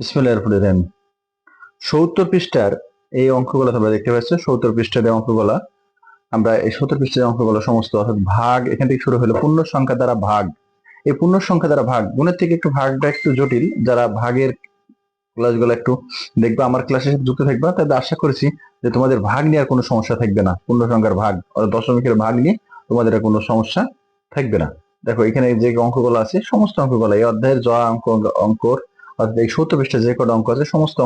রহিম। সত্তর পৃষ্ঠার এই অঙ্কগুলো তোমরা দেখতে পাচ্ছ। সত্তর পৃষ্ঠার অঙ্কগুলো, আমরা এই সত্তর পৃষ্ঠার অঙ্কগুলো সমস্ত অর্থাৎ ভাগ, এখান থেকে শুরু হলো পূর্ণ সংখ্যা দ্বারা ভাগ। এই পূর্ণ সংখ্যা দ্বারা ভাগ, গুণের থেকে একটু ভাগটা একটু জটিল। যারা ভাগের ক্লাসগুলো একটু দেখবা, আমার ক্লাসের সাথে যুক্ত থাকবা, তাদের আশা করছি যে তোমাদের ভাগ নেওয়ার কোনো সমস্যা থাকবে না। পূর্ণ সংখ্যার ভাগ, অর্থাৎ দশমিকের ভাগ নিয়ে তোমাদের আর কোনো সমস্যা থাকবে না। দেখো, এখানে যে অঙ্কগুলো আছে, সমস্ত অঙ্কগুলো, এই অধ্যায়ের জ অঙ্ক, অঙ্কর অর্থাৎ এই সত্তর পৃষ্ঠা যে কটা অঙ্ক আছে, সমস্ত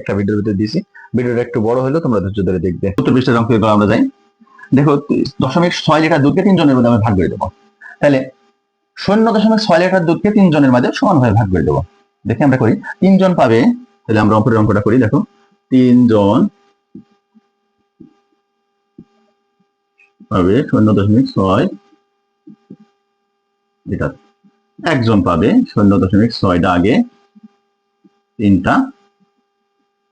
একটা ভিডিওর ভিতরে দিয়েছি। ভিডিওটা একটু বড় তোমরা ধৈর্য ধরে দেখবে। সত্তর পৃষ্ঠার আমরা যাই দেখো, দশমিক ছয় লিটার দুধকে তিন জনের মধ্যে আমি ভাগ করে দেবো। তাহলে শূন্য দশমিক ছয় লিটার দুধকে তিন জনের মাঝে সমানভাবে ভাগ করে দেবো। দেখে আমরা করি, তিনজন পাবে, তাহলে আমরা অঙ্কের অঙ্কটা করি, দেখো। তিনজন পাবে শূন্য দশমিক ছয় লিটার একজন পাবে শূন্য দশমিক ছয়টা আগে তিনটা।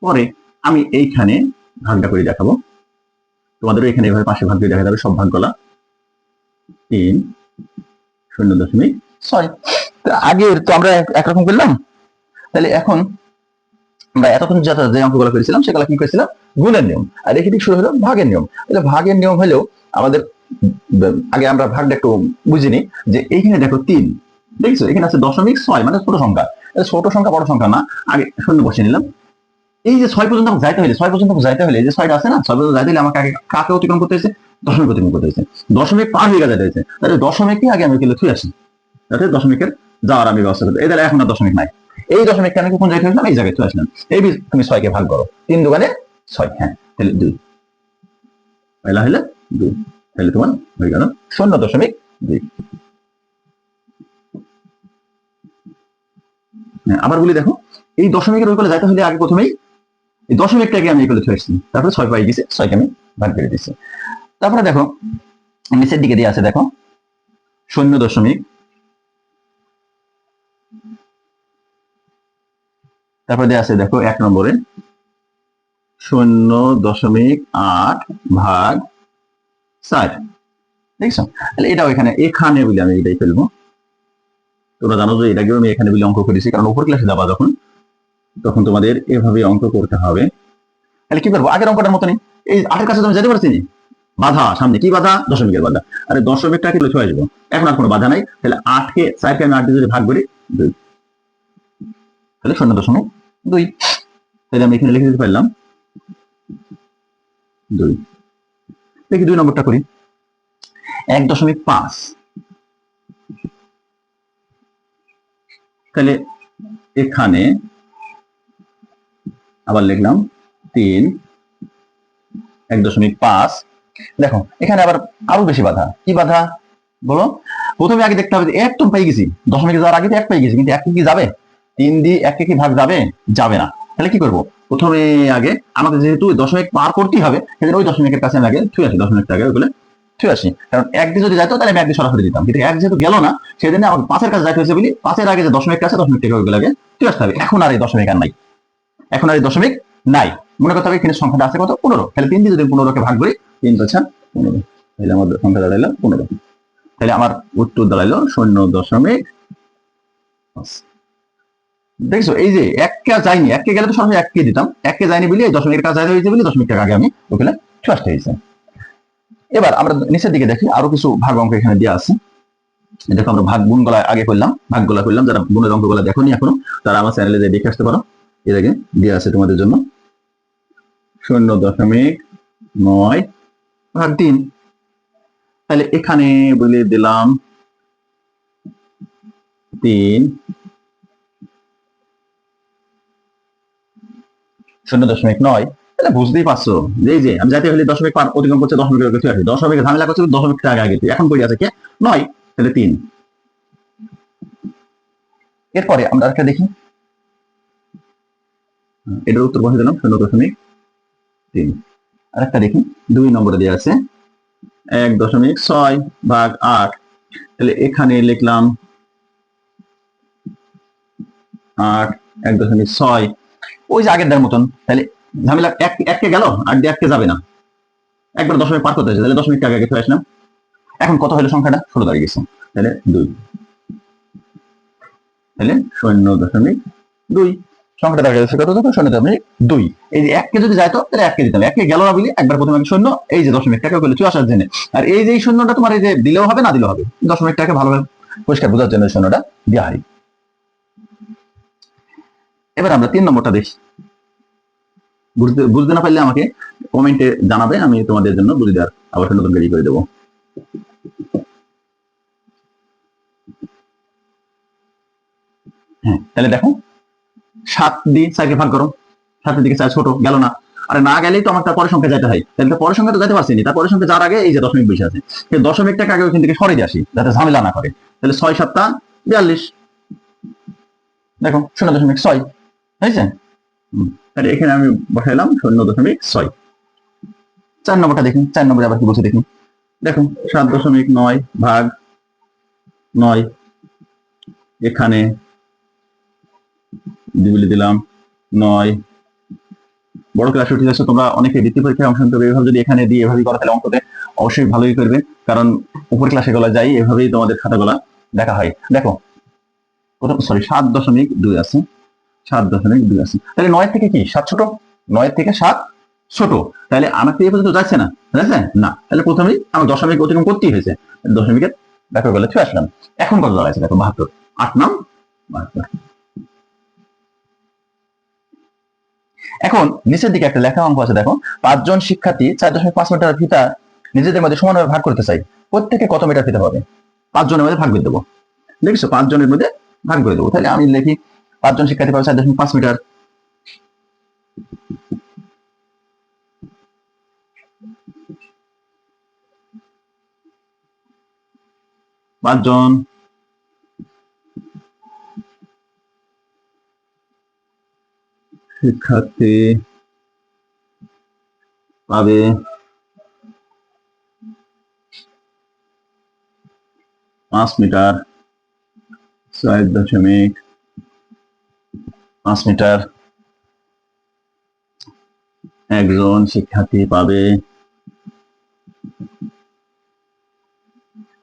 পরে আমি এইখানে ভাগটা করে দেখাবো। তোমাদেরও এখানে এভাবে পাশে ভাগ করে দেখা যাবে, সব ভাগগুলা তিন, শূন্য দশমিক ছয়। তো আগের তো আমরা এক- একরকম করলাম। তাহলে এখন আমরা এতক্ষণ যত যে অঙ্কগুলো করেছিলাম, সেগুলো কি করেছিলাম? গুণের নিয়ম। আর এখানে শুরু হলো ভাগের নিয়ম। তাহলে ভাগের নিয়ম হলেও আমাদের আগে আমরা ভাগটা একটু বুঝিনি, যে এইখানে দেখো তিন। দেখছ? এখানে আছে দশমিক ছয় মানে ছোট সংখ্যা। ছোট সংখ্যা, বড় সংখ্যা না। আগে শূন্য বসিয়ে নিলাম। এই যে ছয় পর্যন্ত যাইতে হলে ছয় পর্যন্ত যাইতে হলে যে ছয়টা আছে না, ছয় পর্যন্ত যাইতে হলে আমাকে আগে কাকে অতিক্রম করতে হয়েছে? দশমিক অতিক্রম করতে হয়েছে। দশমিক পার হয়ে যেতে হয়েছে। তাহলে দশমিকই আগে আমি কিন্তু থুই আসি। যাতে দশমিকের যাওয়ার আমি ব্যবস্থা করতে এই তাহলে এখন আর দশমিক নাই। এই দশমিকটা আমি কোন জায়গায় আসলাম এই জায়গায় চলে আসলাম। এই তুমি ছয়কে ভাগ করো। তিন দোকানে ছয়। হ্যাঁ তাহলে দুই। পয়লা হলে দুই। তাহলে তোমার হয়ে গেল শূন্য দশমিক দুই। আবার বলি দেখো, এই দশমিকের ওই করে যাইতে হলে আগে প্রথমেই এই দশমিকটাকে আমি এগুলো আসছি। তারপরে ছয় পাই গেছে, ছয়কে আমি ভাগ করে দিচ্ছি তারপরে দেখো, নিচের দিকে দিয়ে আছে দেখো, শূন্য দশমিক। তারপরে দেওয়া আছে দেখো, এক নম্বরে, শূন্য দশমিক আট ভাগ চার দেখছ? তাহলে এটাও এখানে এখানে বলে আমি এটাই ফেলব। তোমরা জানো যে এটাকেও আমি এখানে বলে অঙ্ক করেছি, কারণ উপর ক্লাসে যাবা যখন, তখন তোমাদের এভাবে অঙ্ক করতে হবে। তাহলে কি করব? আগের অঙ্কটার মতনই। এই আটের কাছে তুমি যেতে পারছি বাধা, সামনে কি বাধা? দশমিকের বাধা। আরে দশমিকটাকে লিখে আসব। এখন আর কোনো বাধা নাই। তাহলে আটকে চারকে আমি আট যদি ভাগ করি, দুই। তাহলে শূন্য দশমিক দুই। তাহলে আমি এখানে লিখে দিতে পারলাম দুই। দেখি দুই নম্বরটা করি। এক দশমিক পাঁচ। তাহলে এখানে আবার লিখলাম তিন, এক দশমিক পাঁচ। দেখো, এখানে আবার আরও বেশি বাধা। কি বাধা? বলো। প্রথমে আগে দেখতে হবে এক তো পাই গেছি। দশমিকে যাওয়ার আগে তো এক পাই গেছি, কিন্তু এক কি যাবে? তিন দিয়ে এক কি ভাগ যাবে যাবে না। তাহলে কি করব? প্রথমে আগে আমাদের যেহেতু দশমিক পার করতেই হবে, সেজন্য ওই দশমিকের কাছে আগে ছুঁয়ে আসি। দশমিক আগে ওইগুলো ছুঁয়ে আসি কারণ এক দিয়ে যদি যাইতো, তাহলে আমি এক দিয়ে সরাসরি দিতাম। কিন্তু এক যেহেতু গেল না সেজন্য আমাকে পাঁচের কাছে যাইতে হয়েছে বলি পাঁচের আগে যে দশমিক কাছে দশমিক থেকে ওইগুলো আগে। ছুঁয়ে আসতে এখন আর এই দশমিক আর নাই। এখন আর এই দশমিক নাই। মনে করতে হবে এখানে সংখ্যাটা আছে কত? পনেরো। তাহলে তিন দিয়ে যদি পনেরোকে ভাগ করি, তিন পাঁচা পনেরো। তাহলে আমার সংখ্যা দাঁড়াইলো পনেরো। তাহলে আমার উত্তর দাঁড়াইলো শূন্য দশমিক দেখছ, এই যে এককে যায়নি এককে গেলে তো সরাসরি এককে দিতাম। এককে যায়নি বলে এই দশমিকের কাছে যাইতে হয়েছে বলে দশমিক টাকা আগে আমি ওখানে চলে আসতে হয়েছে। এবার আমরা নিচের দিকে দেখি, আরও কিছু ভাগ অঙ্ক এখানে দেওয়া আছে। দেখো আমরা ভাগ গুণ গলা আগে করলাম, ভাগ গলা করলাম, যারা গুণের অঙ্কগুলা দেখোনি এখনও, তারা আমার চ্যানেলে যে দেখে আসতে পারো। এর দেওয়া আছে তোমাদের জন্য। শূন্য দশমিক নয় ভাগ তিন। তাহলে এখানে বলে দিলাম তিন। শূন্য দশমিক নয়। তাহলে বুঝতেই পারছ এই যে আমি যাতে হলে দশমিক পার অতিক্রম করছে দশমিকের আগে আছে দশমিক ঝামেলা করছে দশমিক আগে আগে। এখন করি আছে কে? নয়, তাহলে তিন। এরপরে আমরা একটা দেখি। এটার উত্তর বসে দিলাম, শূন্য দশমিক তিন। আরেকটা দেখি, দুই নম্বরে দেওয়া আছে। এক দশমিক ছয় ভাগ আট। তাহলে এখানে লিখলাম আট, এক দশমিক ছয়। ওই যে আগের মতন, তাহলে ঝামেলা এক, এককে গেল আর দিয়ে এককে যাবে না। একবার দশমিক পার করতে তাহলে দশমিক আগে আগে আসলাম। এখন কত হলো সংখ্যাটা? ষোলো দাঁড়িয়ে গেছে। তাহলে দুই। তাহলে শূন্য দশমিক দুই। দুই। দিতাম এককে গেল না একবার প্রথমে এই যে আর এই যে তোমার এই যে দিলেও হবে, না হবে ভালোভাবে পরিষ্কার বোঝার জন্য এবার আমরা তিন নম্বরটা দেখি। বুঝতে বুঝতে না পারলে আমাকে কমেন্টে জানাবে, আমি তোমাদের জন্য বুঝে দেওয়ার আবার নতুন রেডি করে দেবো। হ্যাঁ তাহলে দেখো, সাত দিয়ে চারকে ভাগ করো। সাতের দিকে চার ছোট, গেল না। আরে না গেলেই তো আমার তার পরের সংখ্যা যেতে হয়। তাহলে তো পরের সংখ্যা তো যেতে পারছি তার পরের সংখ্যা যার আগে এই যে দশমিক বসে আছে। সেই দশমিকটাকে আগে ওইখান থেকে সরে আসি, যাতে ঝামেলা না করে। তাহলে ছয় সাতটা বিয়াল্লিশ। দেখো, শূন্য দশমিক ছয়, হয়েছে? তাহলে এখানে আমি বসাইলাম শূন্য দশমিক ছয়। চার নম্বরটা দেখুন, চার নম্বরে আবার কি বলছে দেখুন। দেখুন, সাত দশমিক নয় ভাগ নয়, এখানে দিলাম নয়। বড় ক্লাস উঠে যাচ্ছে তোমরা অনেকে বৃত্তি পরীক্ষায় অংশ নিতে এভাবে যদি এখানে দিয়ে এভাবেই করা, তাহলে অঙ্কতে অবশ্যই ভালোই করবে। কারণ উপর ক্লাসে গুলা যাই, এভাবেই তোমাদের খাতাগুলা দেখা হয়। দেখো প্রথম সরি সাত দশমিক দুই আছে। সাত দশমিক আছে। তাহলে নয় থেকে কি? সাত ছোট? নয় থেকে সাত ছোট। তাহলে আমাকে এই পর্যন্ত যাচ্ছে না। যাচ্ছে না। তাহলে প্রথমেই আমার দশমিক অতিক্রম করতেই হয়েছে। দশমিকের দেখো গেলে চলে আসলাম। এখন কত দাঁড়াইছে? দেখো, বাহাত্তর। আট নাম এখন নিচের দিকে একটা লেখা অঙ্ক আছে, দেখো। পাঁচজন শিক্ষার্থী চার দশমিক পাঁচ মিটার ফিতা নিজেদের মধ্যে সমানভাবে ভাগ করতে চাই। প্রত্যেকে কত মিটার ফিতা পাবে পাঁচজনের মধ্যে ভাগ করে দেবো। দেখছ? পাঁচজনের মধ্যে ভাগ করে দেবো। তাহলে আমি লিখি পাঁচজন শিক্ষার্থী পাবে চার দশমিক পাঁচ মিটার। পাঁচজন। শিক্ষার্থী পাবে। পাঁচ মিটার ছয় দশমিক পাঁচ মিটার। একজন শিক্ষার্থী পাবে।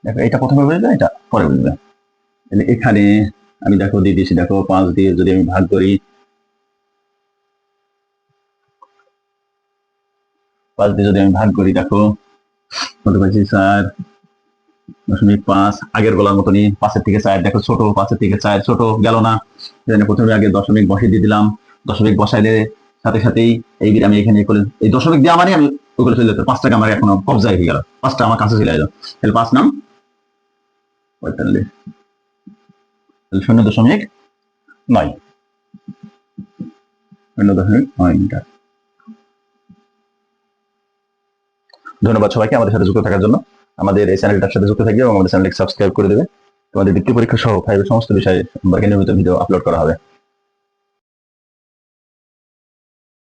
দেখো, এটা প্রথমে বুঝবে এটা পরে বুঝবে তাহলে এখানে আমি দেখো, দিয়ে দিয়েছি, দেখো, পাঁচ দিয়ে যদি আমি ভাগ করি, পাঁচ দিয়ে যদি আমি ভাগ করি, দেখো, কত পাচ্ছি, চার। দশমিক পাঁচ, আগের গলার মতনই পাঁচের থেকে চার, দেখো ছোট, পাঁচের থেকে চার, ছোট গেল না। প্রথমে আগে দশমিক বসিয়ে দিয়ে দিলাম। দশমিক বসাইলে সাথে সাথেই এই আমি এখানে এই দশমিক দিয়ে আমারই আমি ওগুলো চলে যেত পাঁচ টাকা আমার এখনও কবজায় হয়ে গেল। পাঁচটা আমার কাছে চলে এলো। তাহলে পাঁচ নাম? পঁয়তাল্লিশ। শূন্য দশমিক নয়। শূন্য দশমিক নয় মিটার। ধন্যবাদ সবাইকে আমাদের সাথে যুক্ত থাকার জন্য। আমাদের এই চ্যানেলটার সাথে যুক্ত থাকবে এবং আমাদের চ্যানেলকে সাবস্ক্রাইব করে দেবে। তোমাদের বৃত্তি পরীক্ষা সহ ফাইভের সমস্ত বিষয়ে নিয়মিত ভিডিও আপলোড করা হবে।